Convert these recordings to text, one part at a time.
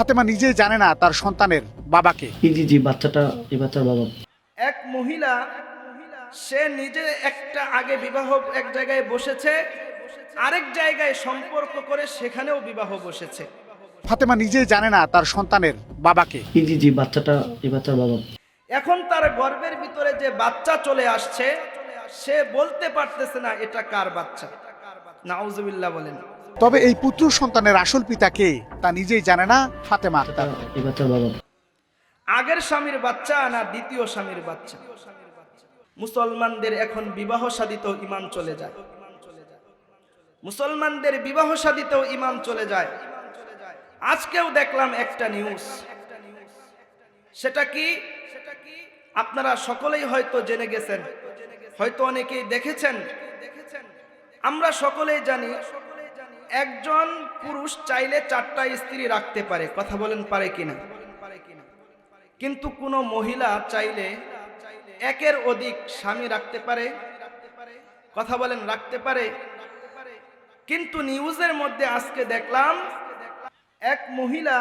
ফাতেমা নিজেই জানে না তার সন্তানের বাবাকে। জি জি বাচ্চাটা এই বাচ্চার বাবা। এক মহিলা সে নিজে একটা আগে বিবাহ এক জায়গায় বসেছে আরেক জায়গায় সম্পর্ক করে সেখানেও বিবাহ বসেছে। ফাতেমা নিজেই জানে না তার সন্তানের বাবাকে। জি জি জি বাচ্চাটা এই বাচ্চার বাবা। এখন তার গর্ভের ভিতরে যে বাচ্চা চলে আসছে সে বলতে পারতেছে না এটা কার বাচ্চা? নাউজুবিল্লাহ বলেন। তবে এই পুত্র সন্তানের আসল পিতা কে তা নিজেই জানে না ফাতেমা আক্তার। আগের স্বামীর বাচ্চা না দ্বিতীয় স্বামীর বাচ্চা? মুসলমানদের এখন বিবাহ সাদিতেও ইমান চলে যায়। মুসলমানদের বিবাহ সাদিতেও ইমান চলে যায়। আজকেও দেখলাম একটা নিউজ সেটা কি? আপনারা সকলেই হয়তো জেনে গেছেন, হয়তো অনেকেই দেখেছেন। আমরা সকলেই জানি একজন পুরুষ চাইলে চারটা স্ত্রী রাখতে পারে, কথা বলেন পারে কিনা? কিন্তু কোনো মহিলা চাইলে একের অধিক স্বামী রাখতে পারে, কথা বলেন রাখতে পারে। কিন্তু নিউজের মধ্যে আজকে দেখলাম, এক মহিলা,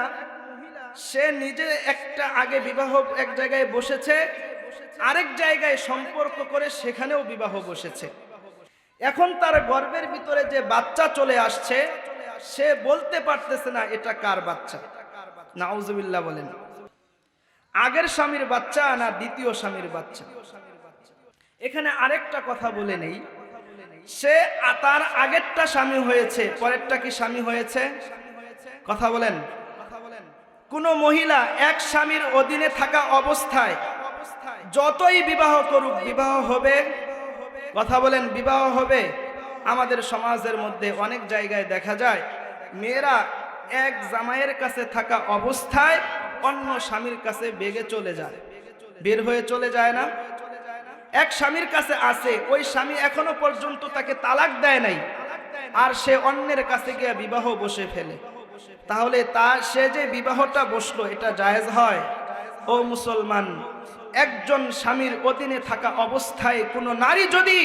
সে নিজে একটা আগে বিবাহ এক জায়গায় বসেছে, আরেক জায়গায় সম্পর্ক করে সেখানেও বিবাহ বসেছে। এখন তার গর্বের ভিতরে যে বাচ্চা চলে আসছে, সে বলতে পারতেছে না এটা কার বাচ্চা। নাউজুবিল্লাহ বলেন, আগের স্বামীর বাচ্চা না দ্বিতীয় স্বামীর বাচ্চা? এখানে আরেকটা কথা বলে নেই। সে তার আগেরটা স্বামী হয়েছে, পরেরটা কি স্বামী হয়েছে? কথা বলেন, কোন মহিলা এক স্বামীর অধীনে থাকা অবস্থায় যতই বিবাহ করুক, বিবাহ হবে কথা বলেন, বিবাহ হবে। আমাদের সমাজের মধ্যে অনেক জায়গায় দেখা যায়, মেয়েরা এক জামাইয়ের কাছে থাকা অবস্থায় অন্য স্বামীর কাছে বেগে চলে যায়। বের হয়ে চলে যায় না। এক স্বামীর কাছে আছে ওই স্বামী এখনও পর্যন্ত তাকে তালাক দেয় নাই। আর সে অন্যের কাছে গিয়ে বিবাহ বসে ফেলে। তাহলে তা, সে যে বিবাহটা বসল, এটা জায়েজ হয়? ও মুসলমান একজন স্বামীর অধীনে থাকা অবস্থায় কোনো নারী যদি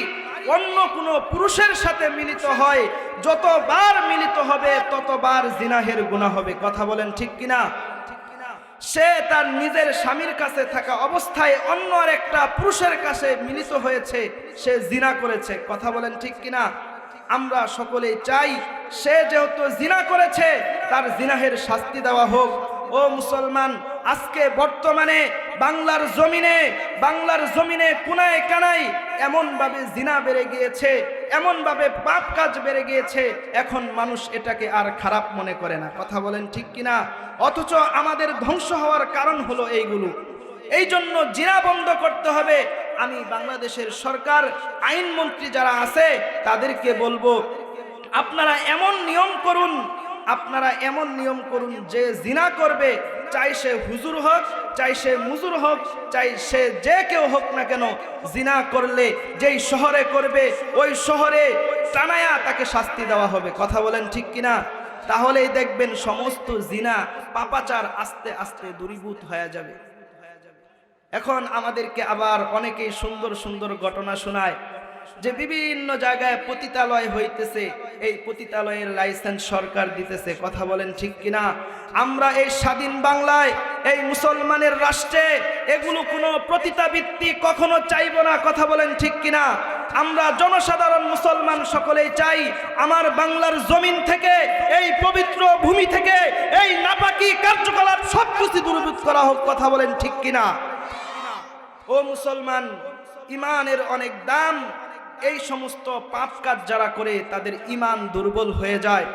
অন্য কোনো পুরুষের সাথে মিলিত হয়, যতবার মিলিত হবে, ততবার জিনাহের গুণা হবে। কথা বলেন ঠিক কিনা? সে তার নিজের স্বামীর কাছে থাকা অবস্থায় অন্য একটা পুরুষের কাছে মিলিত হয়েছে, সে জিনা করেছে। কথা বলেন ঠিক কিনা? আমরা সকলেই চাই সে যেহেতু জিনা করেছে, তার জিনাহের শাস্তি দেওয়া হোক। ও মুসলমান, আজকে বর্তমানে বাংলার জমিনে বাংলার জমিনে কোনায় কানায় এমন ভাবে জিনা বেড়ে গিয়েছে এমন ভাবে পাপ কাজ বেড়ে গিয়েছে, এখন মানুষ এটাকে আর খারাপ মনে করে না। কথা বলেন ঠিক কিনা? অথচ আমাদের ধ্বংস হওয়ার কারণ হলো এইগুলো। এই জন্য জিনা বন্ধ করতে হবে। আমি বাংলাদেশের সরকার, আইনমন্ত্রী যারা আছে, তাদেরকে বলব, আপনারা এমন নিয়ম করুন, আপনারা এমন নিয়ম করুন যে জিনা করবে চাই সে হুজুর হোক, চাই সে মুজুর হোক, চাই সে যে কেউ হোক না কেন, জিনা করলে যেই শহরে করবে, ওই শহরে টানায়া তাকে শাস্তি দেওয়া হবে। কথা বলেন ঠিক কিনা? তাহলেই দেখবেন সমস্ত জিনা পাপাচার আস্তে আস্তে দূরীভূত হয়ে যাবে। এখন আমাদেরকে আবার অনেকেই সুন্দর সুন্দর ঘটনা শোনায়। যে বিভিন্ন জায়গায় পতিতালয় হইতেছে, এই পতিতালয়ের লাইসেন্স সরকার দিতেছে, কথা বলেন ঠিক কিনা? আমরা এই স্বাধীন বাংলায়, এই মুসলমানের রাষ্ট্রে এগুলো কোনো প্রতিতাবৃত্তি কখনো চাইব না, কথা বলেন ঠিক কিনা? আমরা জনসাধারণ মুসলমান সকলেই চাই আমার বাংলার জমিন থেকে, এই পবিত্র ভূমি থেকে, এই নাপাকি কার্যকলাপ সব কিছু দূরীভূত করা হোক, কথা বলেন ঠিক কিনা? ও মুসলমান, ইমানের অনেক দাম এই সমস্ত পাপ কাজ যারা করে, তাদের ইমান দুর্বল হয়ে যায়।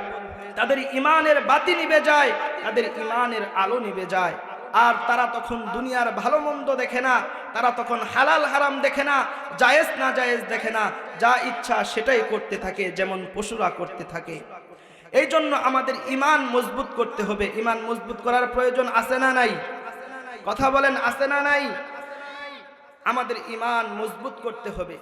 তাদের ইমানের বাতি নিবে যায়, তাদের ইমানের আলো নিবে যায়। আর তারা তখন দুনিয়ার ভালো মন্দ দেখে না, তারা তখন হালাল হারাম দেখে না, জায়েজ না জায়েজ দেখে না, যা ইচ্ছা সেটাই করতে থাকে, যেমন পশুরা করতে থাকে। এই জন্য আমাদের ইমান মজবুত করতে হবে। ইমান মজবুত করার প্রয়োজন আছে না নাই? কথা বলেন, আছে না নাই? আমাদের ইমান মজবুত করতে হবে।